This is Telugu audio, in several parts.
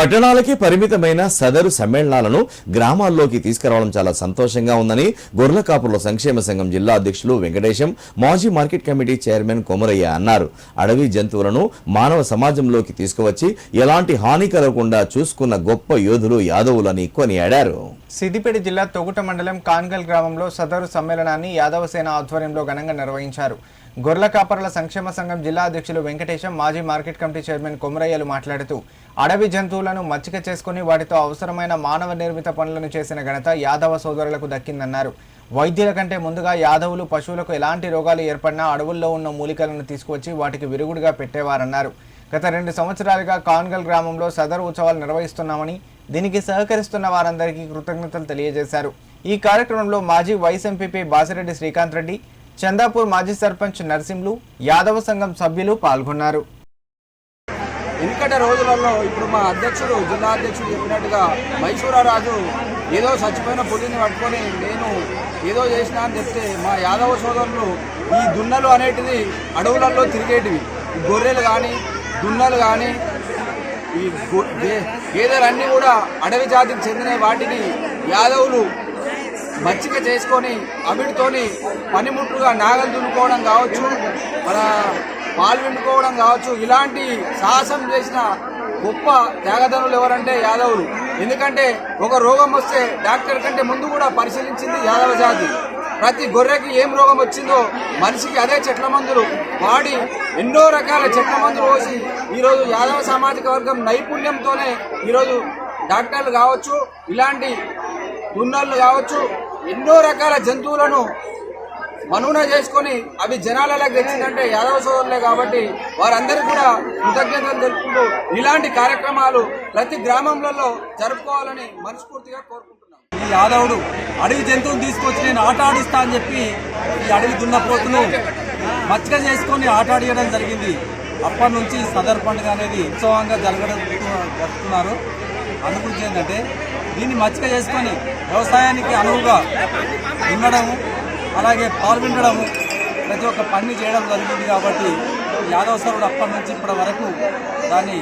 పట్టణాలకి పరిమితమైన సదరు సమ్మేళనాలను గ్రామాల్లోకి తీసుకురావడం చాలా సంతోషంగా ఉందని గొర్రెల కాపుల సంక్షేమ సంఘం జిల్లా అధ్యక్షులు వెంకటేశం మాజీ మార్కెట్ కమిటీ చైర్మన్ కొమరయ్య అన్నారు. అడవి జంతువులను మానవ సమాజంలోకి తీసుకువచ్చి ఎలాంటి హాని కలగకుండా చూసుకున్న గొప్ప యోధులు యాదవులని కొనియాడారు. సిద్దిపేట జిల్లా తొగుట మండలం కాన్గల్ గ్రామంలో సదరు సమ్మేళనాన్ని యాదవ సేన ఆధ్వర్యంలో ఘనంగా నిర్వహించారు. గొర్రెల కాపరుల సంక్షేమ సంఘం జిల్లా అధ్యక్షులు వెంకటేశం మాజీ మార్కెట్ కమిటీ చైర్మన్ కొమరయ్యలు మాట్లాడుతూ అడవి జంతువులను మచ్చిక చేసుకుని వాటితో అవసరమైన మానవ నిర్మిత పనులను చేసిన ఘనత యాదవ సోదరులకు దక్కిందన్నారు. వైద్యుల కంటే ముందుగా యాదవులు పశువులకు ఎలాంటి రోగాలు ఏర్పడినా అడవుల్లో ఉన్న మూలికలను తీసుకువచ్చి వాటికి విరుగుడుగా పెట్టేవారన్నారు. గత రెండు సంవత్సరాలుగా కాన్గల్ గ్రామంలో సదరు ఉత్సవాలు నిర్వహిస్తున్నామని దీనికి సహకరిస్తున్న వారందరికీ కృతజ్ఞతలు తెలియజేశారు. ఈ కార్యక్రమంలో మాజీ వైస్ ఎంపీపీ బాసిరెడ్డి శ్రీకాంత్ రెడ్డి చందాపూర్ మాజీ సర్పంచ్ నర్సింహులు యాదవ సంఘం సభ్యులు పాల్గొన్నారు. వెనుకట రోజులలో ఇప్పుడు మా అధ్యక్షుడు జిల్లా అధ్యక్షుడు చెప్పినట్టుగా మైసూరారాజు ఏదో చచ్చిపోయిన పులిని పట్టుకొని నేను ఏదో చేసినా అని చెప్తే మా యాదవ సోదరులు ఈ దున్నలు అనేటిది అడవులలో తిరిగేటివి. గొర్రెలు కానీ దున్నలు కానీ ఈ గే- గేదెలన్నీ కూడా అడవి జాతికి చెందిన వాటిని యాదవులు మచ్చిక చేసుకొని అమిడితోని పనిముట్లుగా నాగలు దున్నుకోవడం కావచ్చు మన పాలు విండుకోవడం కావచ్చు ఇలాంటి సాహసం చేసిన గొప్ప త్యాగధనులు ఎవరంటే యాదవులు. ఎందుకంటే ఒక రోగం వస్తే డాక్టర్ కంటే ముందు కూడా పరిశీలించింది యాదవ జాతి. ప్రతి గొర్రెకి ఏం రోగం వచ్చిందో మనిషికి అదే చెట్ల మందులు వాడి ఎన్నో రకాల చెట్ల మందులు పోసి ఈరోజు యాదవ సామాజిక వర్గం నైపుణ్యంతోనే ఈరోజు డాక్టర్లు కావచ్చు ఇలాంటి దున్నలు కావచ్చు ఎన్నో రకాల జంతువులను మనున చేసుకొని అవి జనాలలోకి తెచ్చిందంటే యాదవ సోదరులే కాబట్టి వారందరూ కూడా కృతజ్ఞతలు తెలుపుకుంటూ ఇలాంటి కార్యక్రమాలు ప్రతి గ్రామంలో జరుపుకోవాలని మనస్ఫూర్తిగా కోరుకుంటున్నాం. ఈ యాదవుడు అడవి జంతువుని తీసుకొచ్చి నేను ఆట ఆడిస్తా అని చెప్పి ఈ అడవి దున్నపోతును మచ్చిక చేసుకొని ఆట ఆడియడం జరిగింది. అప్పటి నుంచి సదర్ పండుగ అనేది ఉత్సవంగా జరగడం జరుపుతున్నారు. అందుకు ఏంటంటే దీన్ని మచ్చిక చేసుకొని వ్యవసాయానికి అనువుగా ఉండడము అలాగే పాల్గొనడము ప్రతి ఒక్క పని చేయడం జరుగుతుంది కాబట్టి యాదవ సరుడు అప్పటి నుంచి ఇప్పటి వరకు దాన్ని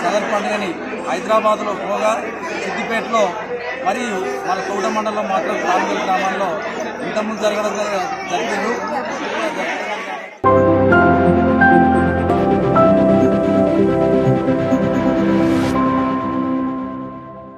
సదర్ పండుగని హైదరాబాద్లో పోగా సిద్దిపేటలో మరియు మన తోట మండలం మాత్రం కాంగ్రెస్ గ్రామంలో ఇంతకుముందు జరగడం జరిగింది.